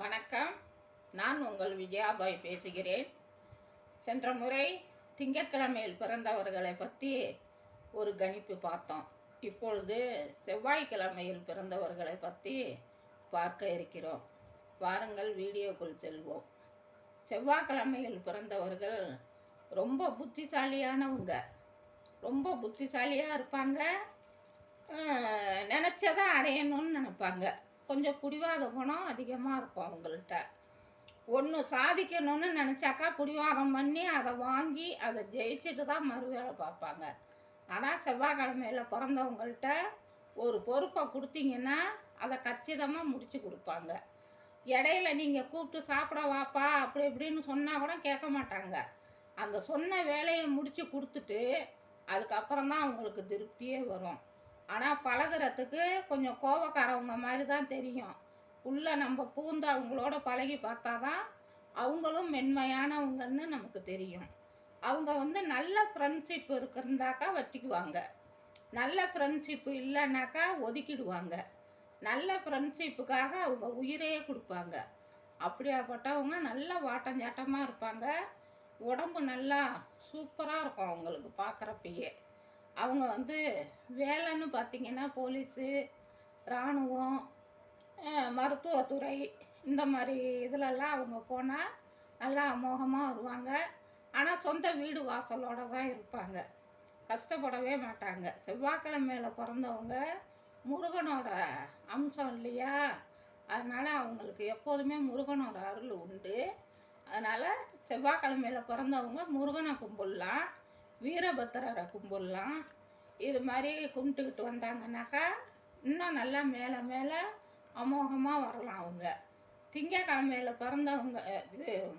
வணக்கம். நான் உங்கள் விஜயாபாய் பேசுகிறேன். சென்ற முறை திங்கட்கிழமையில் பிறந்தவர்களை பற்றி ஒரு கணிப்பு பார்த்தோம். இப்பொழுது செவ்வாய்க்கிழமையில் பிறந்தவர்களை பற்றி பார்க்க இருக்கிறோம். வாருங்கள் வீடியோக்குள் செல்வோம். செவ்வாய்க்கிழமையில் பிறந்தவர்கள் ரொம்ப புத்திசாலியானவங்க. ரொம்ப புத்திசாலியாக இருப்பாங்க. நினச்சதை அடையணும்னு நினப்பாங்க. கொஞ்சம் பிடிவாத குணம் அதிகமாக இருக்கும் அவங்கள்ட்ட. ஒன்று சாதிக்கணும்னு நினச்சாக்கா பிடிவாதம் பண்ணி அதை வாங்கி அதை ஜெயிச்சுட்டு தான் மறுவேளை பார்ப்பாங்க. ஆனால் செவ்வாய்க்கிழமையில் பிறந்தவங்கள்ட்ட ஒரு பொறுப்பை கொடுத்தீங்கன்னா அதை கச்சிதமாக முடித்து கொடுப்பாங்க. இடையில நீங்கள் கூப்பிட்டு சாப்பிட வாப்பா அப்படி இப்படின்னு சொன்னால் கூட கேட்க மாட்டாங்க. அந்த சொன்ன வேலையை முடித்து கொடுத்துட்டு அதுக்கப்புறம் தான் அவங்களுக்கு திருப்தியே வரும். ஆனால் பழகுறதுக்கு கொஞ்சம் கோவக்காரவங்க மாதிரி தான் தெரியும். உள்ளே நம்ம பூந்து அவங்களோட பழகி பார்த்தா தான் அவங்களும் மென்மையானவங்கன்னு நமக்கு தெரியும். அவங்க வந்து நல்ல ஃப்ரெண்ட்ஷிப் இருக்கிறந்தாக்கா வச்சுக்குவாங்க. நல்ல ஃப்ரெண்ட்ஷிப் இல்லைனாக்கா ஒதுக்கிடுவாங்க. நல்ல ஃப்ரெண்ட்ஷிப்புக்காக அவங்க உயிரையே கொடுப்பாங்க. அப்படியாப்பட்டவங்க நல்ல வாட்டஞ்சாட்டமாக இருப்பாங்க. உடம்பு நல்லா சூப்பராக இருக்கும் அவங்களுக்கு பார்க்குறப்பயே அவங்க வந்து வேலைன்னு பார்த்திங்கன்னா போலீஸு இராணுவம் மருத்துவத்துறை இந்த மாதிரி இதிலெல்லாம் அவங்க போனால் நல்லா அமோகமாக வருவாங்க. ஆனால் சொந்த வீடு வாசலோடு தான் இருப்பாங்க. கஷ்டப்படவே மாட்டாங்க. செவ்வாய்க்கிழமையில் பிறந்தவங்க முருகனோட அம்சம் இல்லையா? அதனால் அவங்களுக்கு எப்போதுமே முருகனோட அருள் உண்டு. அதனால் செவ்வாய்க்கிழமையில் பிறந்தவங்க முருகனை கும்பிடலாம். வீரபத்திரரை கும்பிடலாம். இது மாதிரி கும்பிட்டுக்கிட்டு வந்தாங்கன்னாக்கா இன்னும் நல்லா மேலே மேலே அமோகமாக வரலாம் அவங்க. திங்கக்கிழமையில் பிறந்தவங்க இது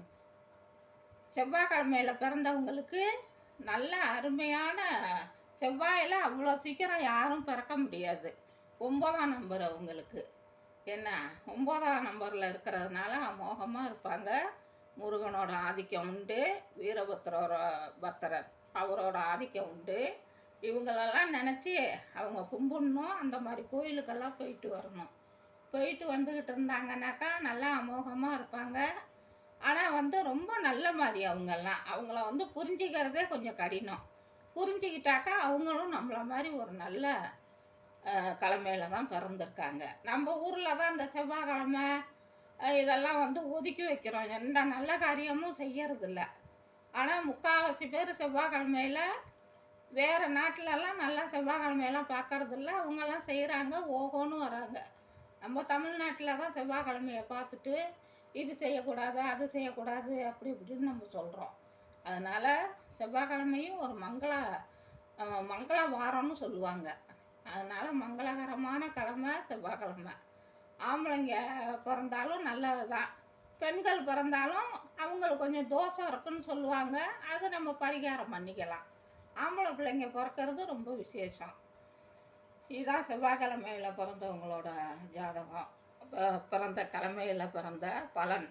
செவ்வாய்க்கிழமையில் பிறந்தவங்களுக்கு நல்ல அருமையான செவ்வாயில் அவ்வளோ சீக்கிரம் யாரும் பிறக்க முடியாது. ஒன்பதாம் நம்பர் அவங்களுக்கு. என்ன? ஒம்பதாம் நம்பரில் இருக்கிறதுனால அமோகமாக இருப்பாங்க. முருகனோட ஆதிக்கம் உண்டு. வீரபத்திரோட பத்திரர். அவரோட ஆதிக்கம் உண்டு. இவங்களெல்லாம் நினச்சி அவங்க கும்பிடணும் அந்த மாதிரி கோயிலுக்கெல்லாம் போயிட்டு வரணும். போயிட்டு வந்துக்கிட்டு இருந்தாங்கன்னாக்கா நல்லா அமோகமாக இருப்பாங்க. ஆனால் வந்து ரொம்ப நல்ல மாதிரி அவங்கெல்லாம். அவங்கள வந்து புரிஞ்சிக்கிறதே கொஞ்சம் கடினம். புரிஞ்சுக்கிட்டாக்கா அவங்களும் நம்மள மாதிரி ஒரு நல்ல கிழமையில தான் பிறந்திருக்காங்க. நம்ம ஊரில் தான் இந்த செவ்வாய்க்கிழமை இதெல்லாம் வந்து ஒதுக்கி வைக்கிறோம். எந்த நல்ல காரியமும் செய்யறதில்ல. ஆனால் முக்கால்வாசி பேர் செவ்வாய்க்கிழமையில வேறு நாட்டிலலாம் நல்லா செவ்வாய்க்கிழமையெல்லாம் பார்க்கறதில்ல அவங்கெல்லாம் செய்கிறாங்க ஓகோன்னு வராங்க. நம்ம தமிழ்நாட்டில் தான் செவ்வாய்க்கிழமையை பார்த்துட்டு இது செய்யக்கூடாது அது செய்யக்கூடாது அப்படி இப்படின்னு நம்ம சொல்கிறோம் அதனால் செவ்வாய்க்கிழமையும் ஒரு மங்கள மங்கள வாரம்னு சொல்லுவாங்க. அதனால் மங்களகரமான கிழமை செவ்வாய்க்கிழமை. ஆம்பளைங்க பிறந்தாலும் நல்லது தான் பெண்கள் பிறந்தாலும் அவங்களுக்கு கொஞ்சம் தோஷம் இருக்குன்னு சொல்லுவாங்க. அதை நம்ம பரிகாரம் பண்ணிக்கலாம். ஆம்பளை பிள்ளைங்க பிறக்கிறது ரொம்ப விசேஷம். இதுதான் செவ்வாய்க்கிழமையில் பிறந்தவங்களோட ஜாதகம். பிறந்த கிழமையில் பிறந்த பலன்.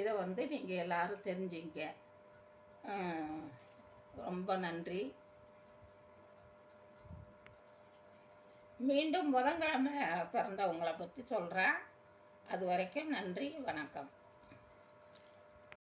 இதை வந்து நீங்கள் எல்லோரும் தெரிஞ்சிங்க. ரொம்ப நன்றி. மீண்டும் புதன்கிழமை பிறந்தவங்களை பற்றி சொல்கிறேன் அது வரைக்கும் நன்றி வணக்கம்.